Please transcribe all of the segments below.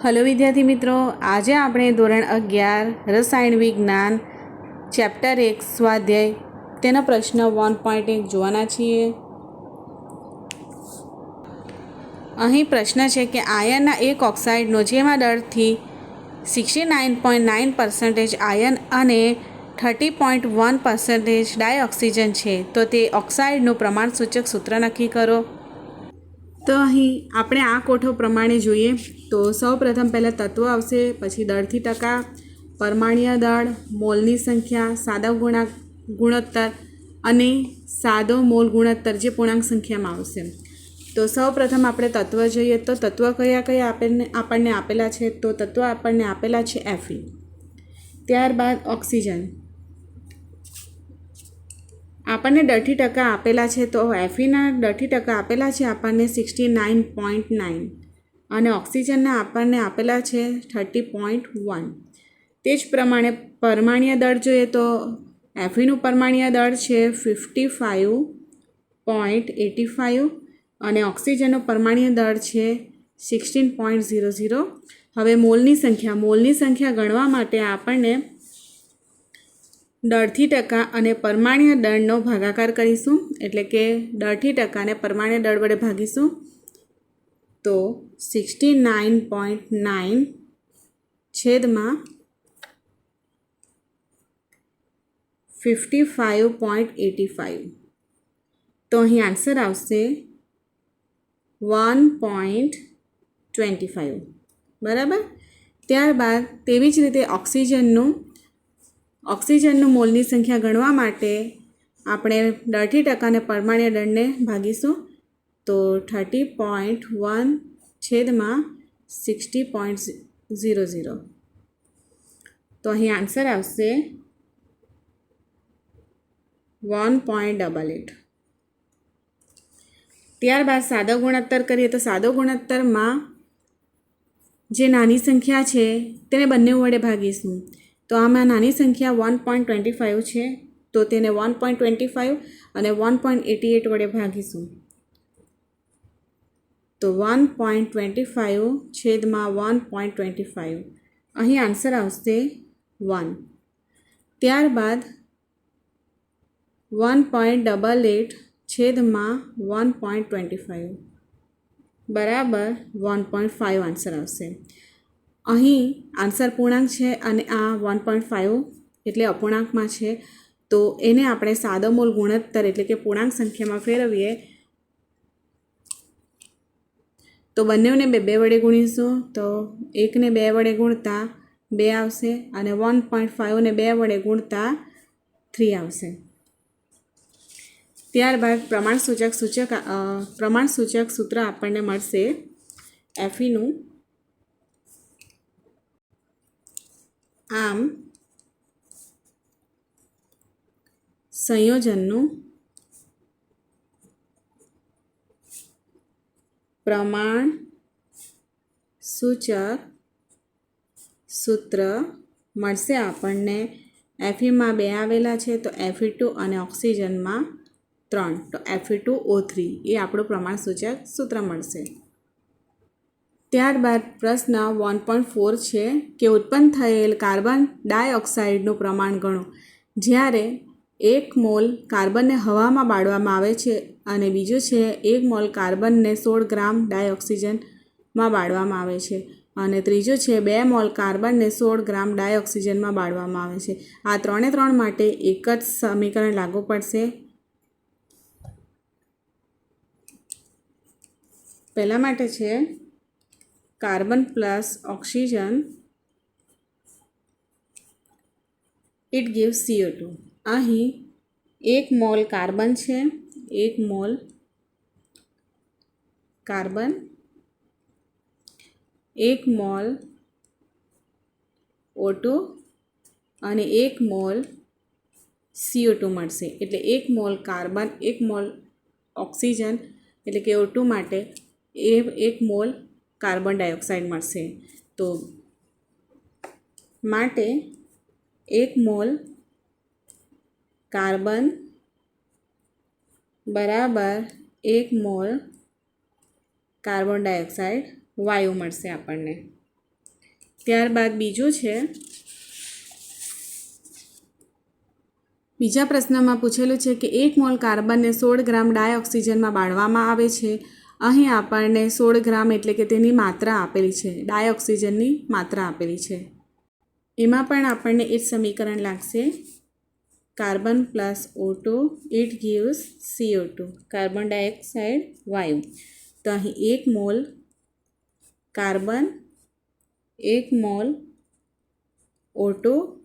Hello વિદ્યાર્થી મિત્રો, આજે આપણે ધોરણ અગિયાર, રસાયણ વિજ્ઞાન, ચેપ્ટર એક, સ્વાધ્યાય, તેના પ્રશ્ન વન પોઈન્ટ એક જોવાના છીએ. અહીં પ્રશ્ન છે કે આયનના એક ઓક્સાઇડનો જેમાં દરથી sixty nine point nine percentage iron અને thirty point one percentage dioxygen છે, તો તે ઓક્સાઇડનું પ્રમાણસૂચક સૂત્ર નક્કી કરો. તો અહીં આપણે આ કોઠો પ્રમાણે જોઈએ. તો સૌ પ્રથમ પહેલાં તત્વ આવશે, પછી દળથી ટકા પરમાણીય દળ, મોલની સંખ્યા, સાદા ગુણાંક ગુણોત્તર અને સાદો મોલ ગુણોત્તર જે પૂર્ણાંક સંખ્યામાં આવશે. તો સૌ પ્રથમ આપણે તત્વ જોઈએ. તો તત્વ કયા કયા આપણને આપણને આપેલા છે? તો તત્વ આપણને આપેલા છે એફી ત્યારબાદ ઓક્સિજન. આપણને દઠી ટકા આપેલા છે તો એફીના દઠી ટકા આપેલા છે, આપણને સિક્સટી નાઇન પોઈન્ટ નાઇન અને ઓક્સિજનના આપણને આપેલા છે થર્ટી પોઈન્ટ વન તે જ પ્રમાણે પરમાણ્ય દળ જોઈએ તો એફીનું પરમાણ્ય દળ છે fifty five point eighty five અને ઓક્સિજનનો પરમાણ્ય દળ છે સિક્સટીન પોઈન્ટ ઝીરો ઝીરો હવે મોલની સંખ્યા મોલની સંખ્યા ગણવા માટે આપણને દળથી ટકા અને પરમાણ્ય દળનો ભાગાકાર કરીશું, એટલે કે દળથી ટકાને પરમાણ્ય દળ વડે ભાગીશું. તો સિક્સટી નાઇન પોઈન્ટ નાઇન છેદમાં fifty five point eighty five તો અહીં આન્સર આવશે વન પોઈન્ટ ટ્વેન્ટી ફાઇવ બરાબર? ત્યારબાદ તેવી જ રીતે ઓક્સિજનનું ઓક્સિજનનું મોલની સંખ્યા ગણવા માટે આપણે દળથી ટકાને પરમાણ્ય દળને ભાગીશું. તો થર્ટી પોઈન્ટ વન છેદમાં સિક્સટી પોઈન્ટ ઝીરો ઝીરો. તો અહીં આન્સર આવશે વન પોઈન્ટ ડબલ એટ. ત્યારબાદ સાદો ગુણોત્તર કરીએ તો સાદો ગુણોત્તરમાં જે નાની સંખ્યા છે તેને બંને વડે ભાગીશું. તો આમાં નાની સંખ્યા વન પોઈન્ટ ટ્વેન્ટી ફાઇવ છે, તો તેને વન પોઈન્ટ ટ્વેન્ટી ફાઇવ અને વન પોઈન્ટ એટી એટ વડે ભાગીશું. તો વન પોઈન્ટ ટ્વેન્ટી ફાઇવ છેદમાં વન પોઈન્ટ ટ્વેન્ટી ફાઇવ અહીં આન્સર આવશે વન ત્યારબાદ વન પોઈન્ટ ડબલ એટ છેદમાં વન પોઈન્ટ ટ્વેન્ટી ફાઇવ બરાબર વન પોઈન્ટ ફાઇવ આન્સર આવશે. અહીં આન્સર પૂર્ણાંક છે અને આ વન પોઈન્ટ ફાઇવ એટલે અપૂર્ણાંકમાં છે. તો એને આપણે સાદો મોલ ગુણોત્તર એટલે કે પૂર્ણાંક સંખ્યામાં ફેરવીએ. તો બંનેને બે બે વડે ગુણીશું. તો એકને બે વડે ગુણતા બે આવશે અને વન પોઈન્ટ ફાઇવને બે વડે ગુણતા થ્રી આવશે. ત્યારબાદ પ્રમાણસૂચક સૂચક પ્રમાણસૂચક સૂત્ર આપણને મળશે. એફીનું આમ સંયોજનનું પ્રમાણ સૂચક સૂત્ર મળશે આપણને. એફીમાં બે આવેલા છે, તો એફી ટુ અને ઓક્સિજનમાં ત્રણ. તો એફી ટુ ઓ થ્રી એ આપણું પ્રમાણ સૂચક સૂત્ર મળશે. ત્યારબાદ પ્રશ્ન વન પોઈન્ટ ફોર છે કે ઉત્પન્ન થયેલ કાર્બન ડાયોક્સાઇડનું પ્રમાણ ગણો. જ્યારે એક મોલ કાર્બનને હવામાં બાળવામાં આવે છે અને બીજું છે એક મોલ કાર્બનને સોળ ગ્રામ ડાયોક્સિજનમાં બાળવામાં આવે છે અને ત્રીજું છે બે મોલ કાર્બનને સોળ ગ્રામ ડાયોક્સિજનમાં બાળવામાં આવે છે. આ ત્રણે ત્રણ માટે એક જ સમીકરણ લાગુ પડશે. પહેલાં માટે છે carbon plus oxygen. It gives CO two અહીં એક મોલ કાર્બન છે, એક મોલ કાર્બન, એક મોલ ઓટુ અને એક મોલ સીઓ ટુ મળશે. એટલે એક મોલ કાર્બન, એક મોલ ઓક્સિજન, એટલે કે ઓટુ માટે એ એક મોલ કાર્બન ડાયોક્સાઇડ મળશે. તો માટે એક મોલ કાર્બન બરાબર એક મોલ કાર્બન ડાયોક્સાઇડ વાયુ મળશે આપણને. ત્યારબાદ બીજું છે, બીજા પ્રશ્નમાં પૂછેલું છે કે એક મોલ કાર્બનને સોળ ગ્રામ ડાયોક્સિજનમાં બાળવામાં આવે છે. અહીં આપણને સોળ ગ્રામ એટલે કે તેની માત્રા આપેલી છે. ડાયોક્સિજનની માત્રા આપેલી છે. એમાં પણ આપણને એ જ સમીકરણ લાગશે. Carbon plus O two it gives CO two carbon dioxide વાયુ. તો અહીં એક મોલ કાર્બન, એક મોલ ઓટો,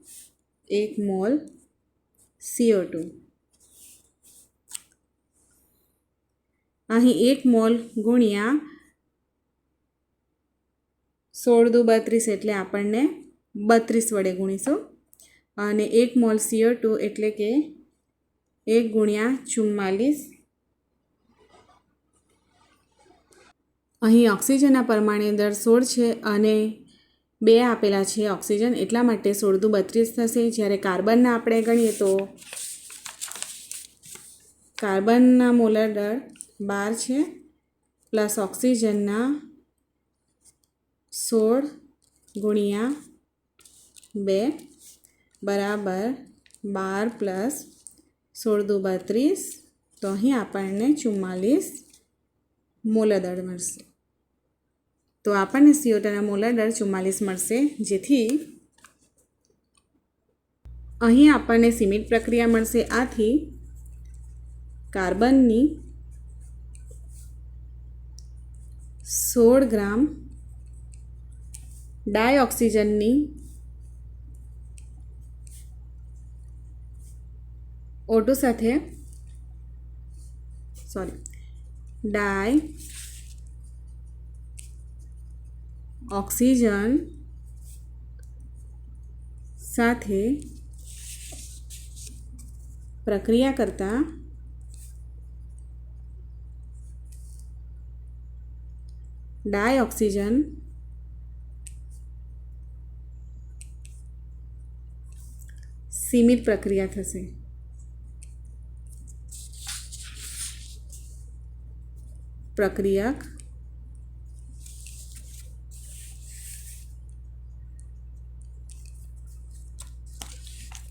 એક મોલ સીઓ ટુ અહીં એક મોલ ગુણ્યા સોળ દુ બત્રીસ એટલે આપણને બત્રીસ વડે ગુણીશું. અને એક મોલ સીઓ ટુ એટલે કે એક ગુણ્યા ચુમ્માલીસ. અહીં ઓક્સિજનના પરમાણુ દર સોળ છે અને બે આપેલા છે ઓક્સિજન, એટલા માટે સોળ દુ બત્રીસ થશે. જ્યારે કાર્બનના આપણે ગણીએ તો કાર્બનના મોલર દર બાર છે. પ્લસ ઓક્સિજનના સોળ ગુણ્યા બે બરાબર બાર પ્લસ સોળ દુ બત્રીસ તો અહીં આપણને ચુમ્માલીસ મોલર દળ મળશે. તો આપણને સીઓટાના મોલર દર ચુમ્માલીસ મળશે. જેથી અહીં આપણને સીમિત પ્રક્રિયા મળશે. આથી કાર્બનની સોળ ગ્રામ ડાયઓક્સિજનની ઓટો સાથે સોરી ડાય ઓક્સિજન સાથે પ્રક્રિયા કરતા ડાયઓક્સિજન સીમિત પ્રક્રિયા થશે. પ્રક્રિયક.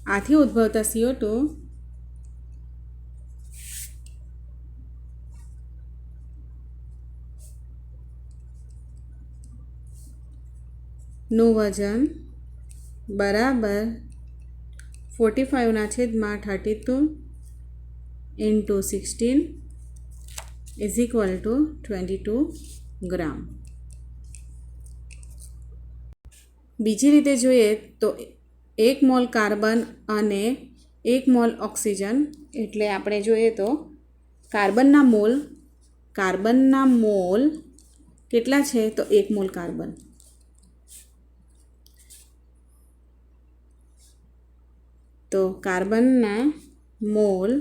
આથી ઉદ્ભવતા સીઓ ટુ નું વજન બરાબર ફોર્ટી ફાઇવના છેદમાં thirty two into sixteen is equal to twenty two gram બીજી રીતે જોઈએ તો એક મોલ કાર્બન અને એક મોલ ઓક્સિજન એટલે આપણે જોઈએ તો કાર્બનના મોલ કાર્બનના મોલ કેટલા છે? તો એક મોલ કાર્બન. તો કાર્બનના મોલ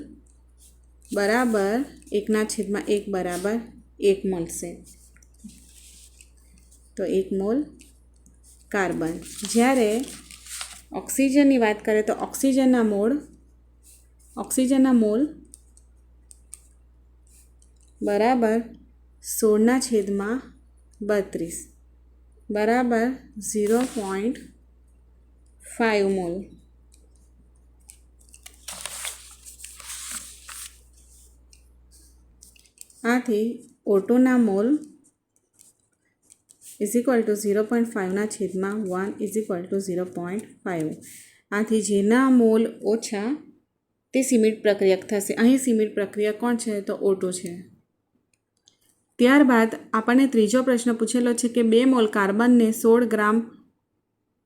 બરાબર એકના છેદમાં એક બરાબર એક મળશે. તો એક મોલ કાર્બન. જ્યારે ઓક્સિજનની વાત કરીએ તો ઓક્સિજનના મોળ ઓક્સિજનના મોલ બરાબર સોળના છેદમાં બત્રીસ, બરાબર ઝીરો પોઈન્ટ ફાઇવ મોલ. આથી ઓટોના mole is equal to zero point ફાઇવના છેદમાં one is equal to zero point five આથી જેના મોલ ઓછા તે સિમિટ પ્રક્રિયક થશે. અહીં સિમિટ પ્રક્રિયા કોણ છે? તો ઓટો છે. ત્યારબાદ આપણને ત્રીજો પ્રશ્ન પૂછેલો છે કે બે મોલ કાર્બનને સોળ ગ્રામ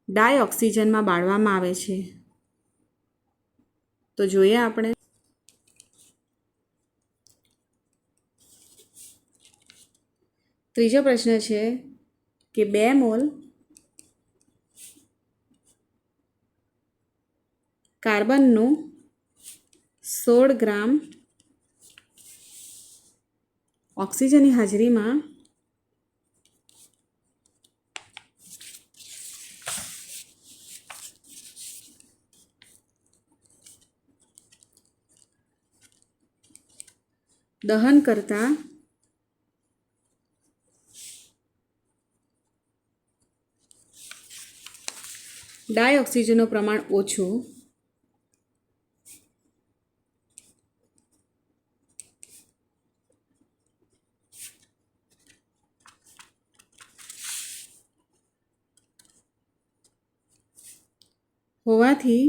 ડાયોક્સિજનમાં બાળવામાં આવે છે. તો જોઈએ આપણે ત્રીજો પ્રશ્ન છે કે બે મોલ કાર્બનનું સોળ ગ્રામ ઓક્સિજનની હાજરીમાં દહન કરતાં ડાયઓક્સિજનનું પ્રમાણ ઓછું. હોવાથી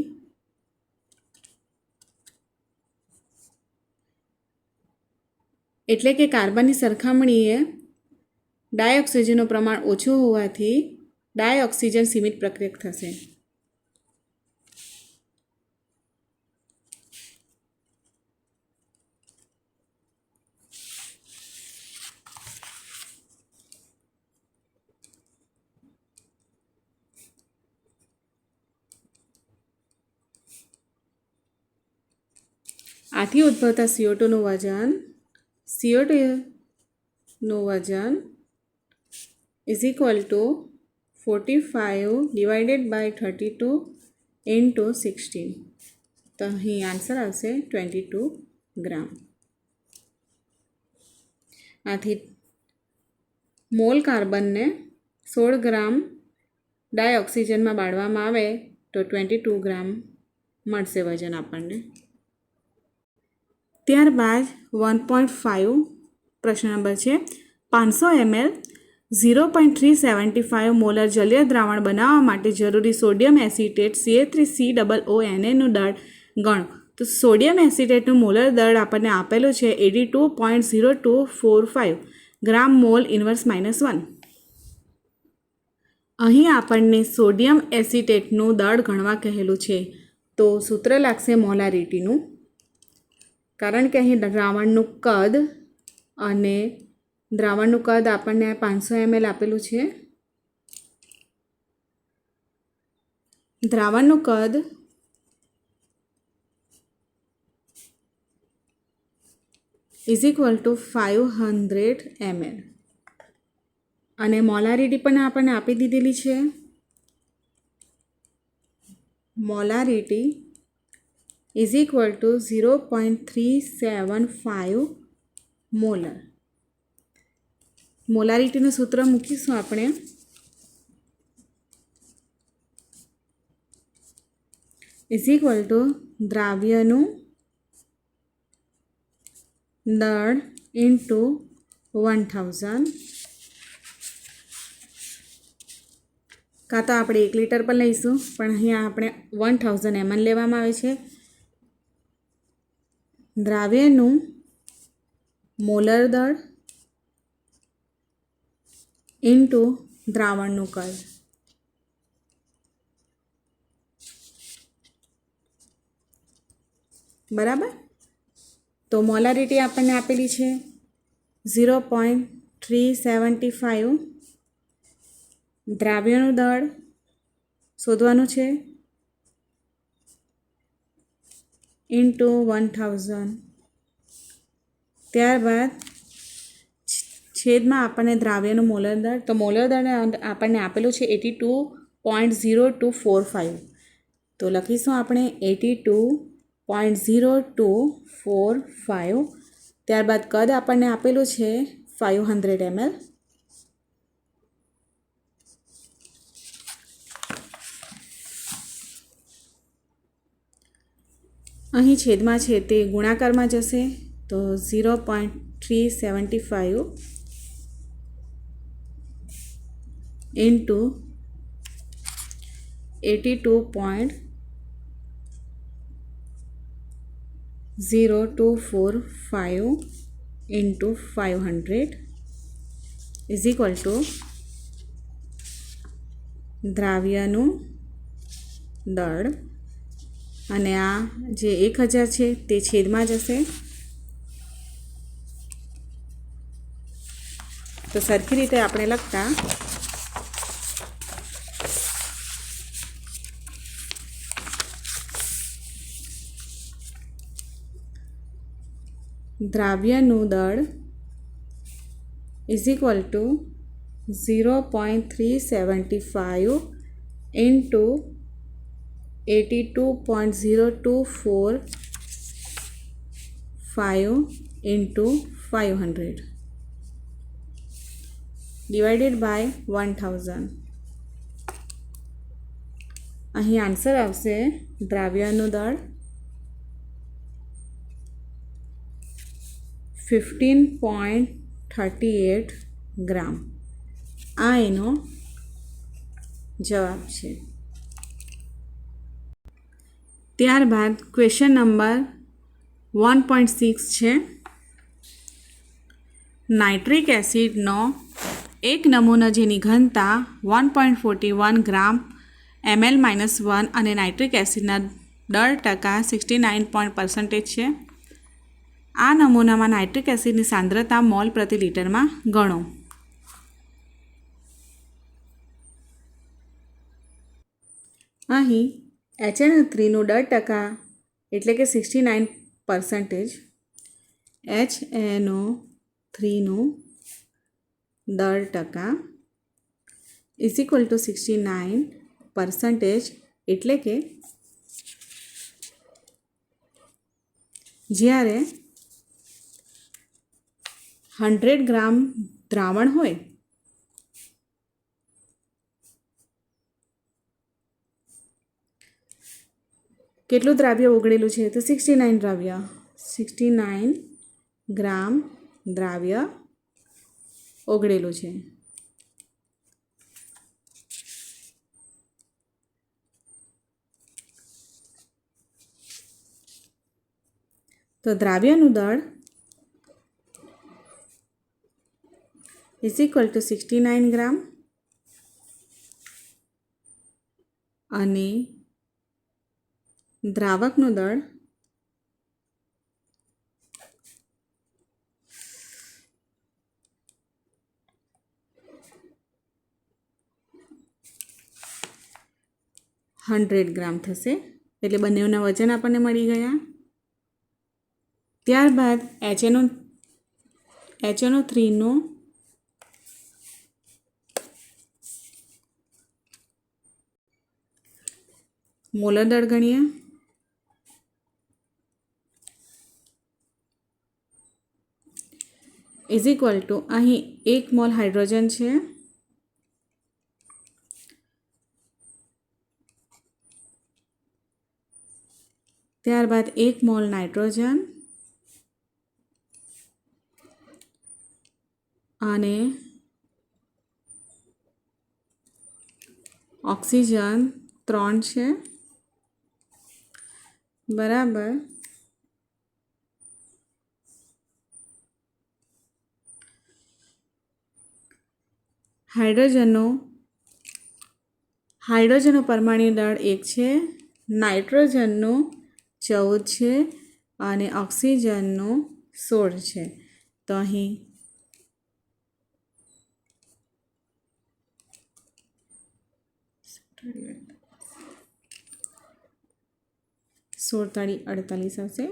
એટલે કે કાર્બનની સરખામણીએ ડાયોક્સિજનનું પ્રમાણ ઓછું હોવાથી ડાયઓક્સિજન સીમિત પ્રક્રિયક થશે. આથી ઉદ્ભવતા સીઓટોનું વજન સીઓટુનું વજન is equal to forty five divided by thirty two into sixteen તો અહીં આન્સર આવશે ટ્વેન્ટી ટુ ગ્રામ આથી મોલ કાર્બનને સોળ ગ્રામ ડાયોક્સિજનમાં બાળવામાં આવે તો ટ્વેન્ટી ટુ ગ્રામ મળશે વજન આપણને. ત્યારબાદ વન પોઈન્ટ ફાઇવ પ્રશ્ન નંબર છે. પાંચસો ml, zero point three seventy five molar જલીય દ્રાવણ બનાવવા માટે જરૂરી sodium acetate CA three C double O એનએનું દળ ગણો. તો સોડિયમ એસિટેટનું મોલર દળ આપણને આપેલું છે eighty two point zero two four five gram mole inverse minus one. અહીં આપણને સોડિયમ એસિટેટનું દળ ગણવા કહેલું છે. તો સૂત્ર લાગશે મોલારિટીનું. કારણ કે અહીં દ્રાવણનું કદ અને દ્રાવણનું કદ આપણને પાંચસો એમએલ આપેલું છે. દ્રાવણનું કદ is equal to five hundred ml અને મોલારિટી પણ આપણને આપી દીધેલી છે. Molarity is equal to zero point three seven five molar મોલારિટીનું સૂત્ર મૂકીશું આપણે. ઇઝ ઇક્વલ ટુ દ્રાવ્યનું દળ ઇન્ટુ વન થાઉઝન્ડ કાં તો આપણે એક લીટર પણ લઈશું, પણ અહીંયા આપણે વન થાઉઝન્ડ એમ લેવામાં આવે છે. દ્રાવ્યનું મોલર દળ ઇન્ટુ દ્રાવણનું કદ. બરાબર? તો મોલારિટી આપણને આપેલી છે zero point three seventy five દ્રાવ્યનું દળ શોધવાનું છે ઇન્ટુ વન થાઉઝન્ડ ત્યારબાદ છેદમાં આપણને દ્રાવ્યનું મોલર દળ તો મોલર દળ આપણને આપેલું છે eighty two point zero two four five તો લખીશું આપણે eighty two point zero two four five ત્યારબાદ કદ આપણને આપેલું છે ફાઇવ હંડ્રેડ એમએલ અહીં છેદમાં છે તે ગુણાકારમાં જશે તો zero point three seventy five into eighty two point zero two four five into five hundred is equal to દ્રાવ્યનું દળ અને આ જે એક હજાર છે તે છેદમાં જશે. તો સરખી રીતે આપણે લખતા. દ્રાવ્યનું દળ is equal to zero point three seventy five into eighty two point zero two four five into five hundred divided by one thousand અહીં આન્સર આવશે દ્રાવ્યનું દળ fifteen point thirty eight gram. આ એનો જવાબ છે. ત્યારબાદ question number one point six છે. નાઇટ્રિક એસિડનો એક નમૂનો જેની ઘનતા one point forty one gram ML minus one અને નાઇટ્રિક એસિડના દર ટકા સિક્સટી નાઇન પોઈન્ટ પર્સન્ટેજ છે. આ નમૂનામાં નાઇટ્રિક એસિડની સાંદ્રતા મોલ પ્રતિ લીટરમાં ગણો. અહીં એચએન થ્રીનું દર ટકા એટલે કે સિક્સટી નાઇન પર્સન્ટેજ એચ એનો થ્રીનું દર ટકા is equal to sixty nine percentage એટલે કે જ્યારે હંડ્રેડ ગ્રામ દ્રાવણ હોય કેટલું દ્રાવ્ય ઓગળેલું છે? તો સિક્સટી નાઇન દ્રાવ્ય. સિક્સટી નાઇન ગ્રામ દ્રાવ્ય ઓગળેલું છે. તો દ્રાવ્યનું દળ is equal to sixty nine gram અને દ્રાવકનું દળ. હંડ્રેડ ગ્રામ થશે. એટલે બંનેના વજન આપણને મળી ગયા. ત્યારબાદ એચએનઓ એચએનઓ થ્રીનો મોલર દળ ગણીએ. ઇઝ ઇક્વલ ટુ અહીં એક મોલ હાઇડ્રોજન છે. ત્યારબાદ એક મોલ નાઇટ્રોજન અને ઓક્સિજન ત્રણ છે. બરાબર. હાઇડ્રોજનનો હાઇડ્રોજનનો પરમાણુ દળ એક છે, નાઇટ્રોજનનો ચૌદ છે અને ઓક્સિજનનો સોળ છે. તો અહીં સોળતાળી અડતાલીસ આવશે.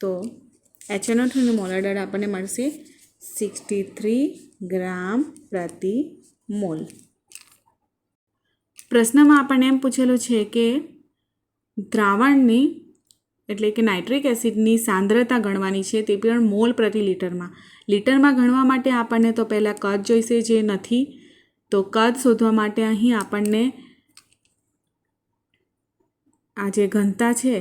તો એચએનઓ થ્રીનું મોલર દળ આપણને મળશે. સિક્સટી થ્રી ગ્રામ પ્રતિ મોલ પ્રશ્નમાં આપણને એમ પૂછેલું છે કે દ્રાવણની એટલે કે નાઇટ્રિક એસિડની સાંદ્રતા ગણવાની છે તે પણ મોલ પ્રતિ લીટરમાં લીટરમાં ગણવા માટે આપણને તો પહેલાં કદ જોઈશે જે નથી તો કદ શોધવા માટે અહીં આપણને આ જે ઘનતા છે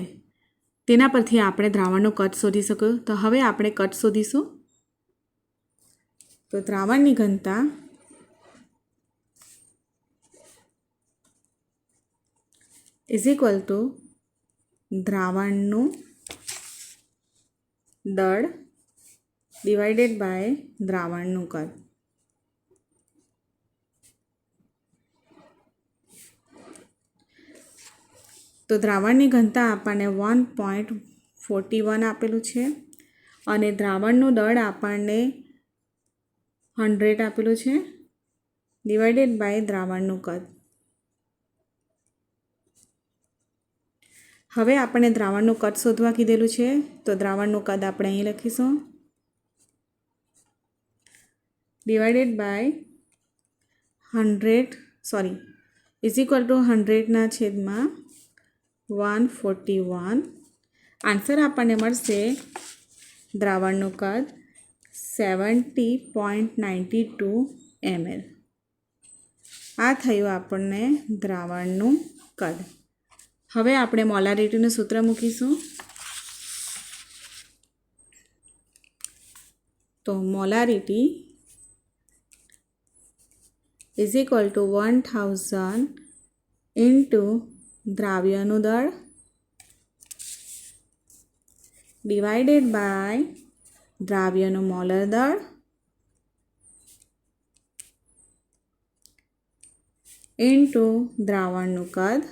તેના પરથી આપણે દ્રાવણનું કદ શોધી શકું તો હવે આપણે કદ શોધીશું તો દ્રાવણની ઘનતા ઇઝ ઇક્વલ ટુ દ્રાવણનું દળ ડિવાઇડેડ બાય દ્રાવણનું કદ. તો દ્રાવણની ઘનતા આપણને વન પોઈન્ટ ફોર્ટી વન આપેલું છે. અને દ્રાવણનું દળ આપણને હંડ્રેડ આપેલું છે. ડિવાઇડેડ બાય દ્રાવણનું કદ. હવે આપણે દ્રાવણનું કદ શોધવા કીધેલું છે, તો દ્રાવણનું કદ આપણે અહીં લખીશું. Divided by hundred sorry is equal to હંડ્રેડના છેદમાં વન ફોર્ટી વન. આન્સર આપણને મળશે દ્રાવણનું કદ seventy point ninety two ml. આ થયું આપણને દ્રાવણનું કદ. હવે આપણે મોલારિટીનું સૂત્ર મૂકીશું. તો molarity is equal to one thousand into દ્રાવ્યનું દળ ડિવાઇડેડ બાય દ્રાવ્યનું મોલર દળ. ઇન્ટુ દ્રાવણનું કદ.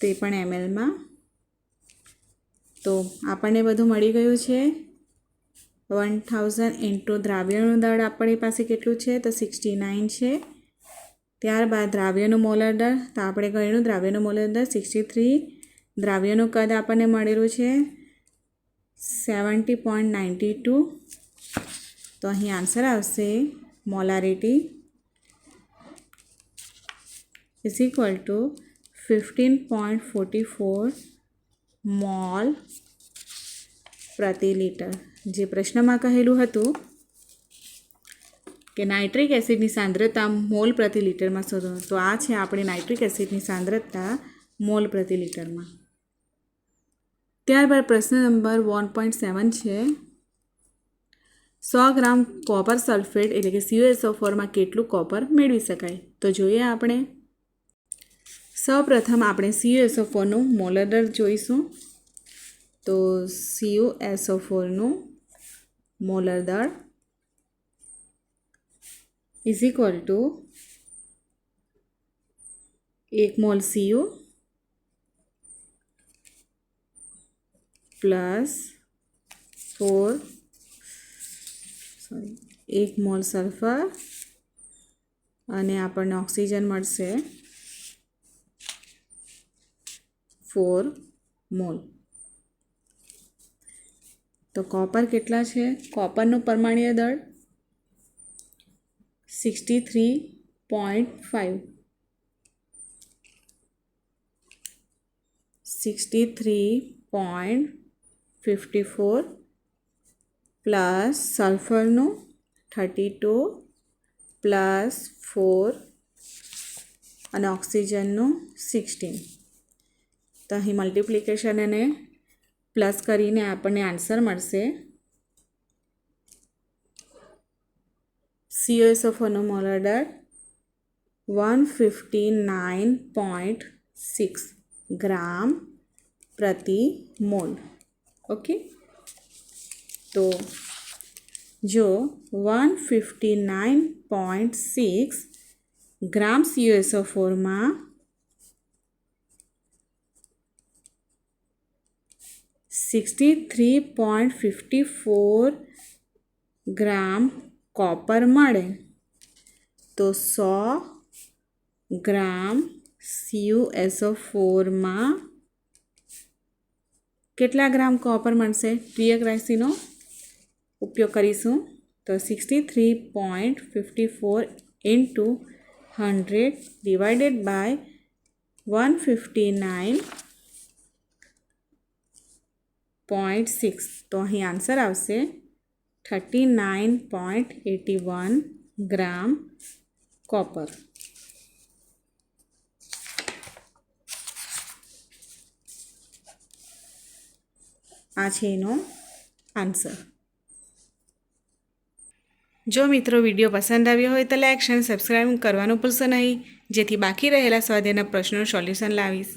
તે પણ એમએલમાં. તો આપણને બધું મળી ગયું છે. વન થાઉઝન્ડ ઇન્ટુ દ્રાવ્યનું દળ આપણી પાસે કેટલું છે? તો સિક્સટી નાઇન છે. ત્યારબાદ દ્રાવ્યનું મોલર દળ. તો આપણે ગણ્યું દ્રાવ્યનું મોલર દળ સિક્સટી થ્રી. દ્રાવ્યનું કદ આપણને મળેલું છે સેવન્ટી પોઈન્ટ નાઇન્ટી ટુ. તો અહીં આન્સર આવશે molarity is equal to fifteen point forty four mole પ્રતિ લીટર. જે પ્રશ્નમાં કહેલું હતું કે નાઇટ્રિક એસિડની સાંદ્રતા મોલ પ્રતિ લીટરમાં શોધો. તો આ છે આપણી નાઇટ્રિક એસિડની સાંદ્રતા મોલ પ્રતિ લીટરમાં. ત્યારબાદ પ્રશ્ન નંબર વન પોઈન્ટ સેવન છે. સો ગ્રામ કોપર સલ્ફેટ એટલે કે સીયુએસઓ ફોરમાં કેટલું કોપર મેળવી શકાય? તો જોઈએ આપણે. સૌપ્રથમ આપણે સીયુએસઓ ફોરનું મોલર દર જોઈશું. તો સીયુએસઓ ફોરનું મોલર દળ ઇઝ ઇક્વલ ટુ એક mole CU plus four sorry એક મોલ સલ્ફર અને આપણને ઓક્સિજન મળશે ફોર મોલ તો કોપર કેટલા છે? કોપરનું પરમાણીય દળ sixty three point five sixty three point fifty four plus સલ્ફરનું thirty two plus four અને ઓક્સિજનનું સિક્સટીન. તો અહીં મલ્ટિપ્લિકેશન અને પ્લસ કરીને આપણને આન્સર મળશે. સીઓએસઓફોનો મોલર દળ one fifty nine point six gram પ્રતિ મોલ ઓકે તો જો one fifty nine point six gram CUSO ફોરમાં sixty three point fifty four gram copper મળે તો સો ગ્રામ સીયુએસઓ ફોરમાં કેટલા ગ્રામ કોપર મળશે? પ્રિયક રાશિનો ઉપયોગ કરીશું. તો sixty three point fifty four into hundred divided by one fifty nine point six તો અહીં આન્સર આવશે. Thirty nine point eighty one gram copper આ છે એનો આન્સર જો મિત્રો વીડિયો પસંદ આવ્યો હોય તો લાઇક શેર સબસ્ક્રાઈબ કરવાનું ભૂલશો નહીં. જેથી બાકી રહેલા સ્વાધ્યાયના પ્રશ્નોનું સોલ્યુશન લાવીશ.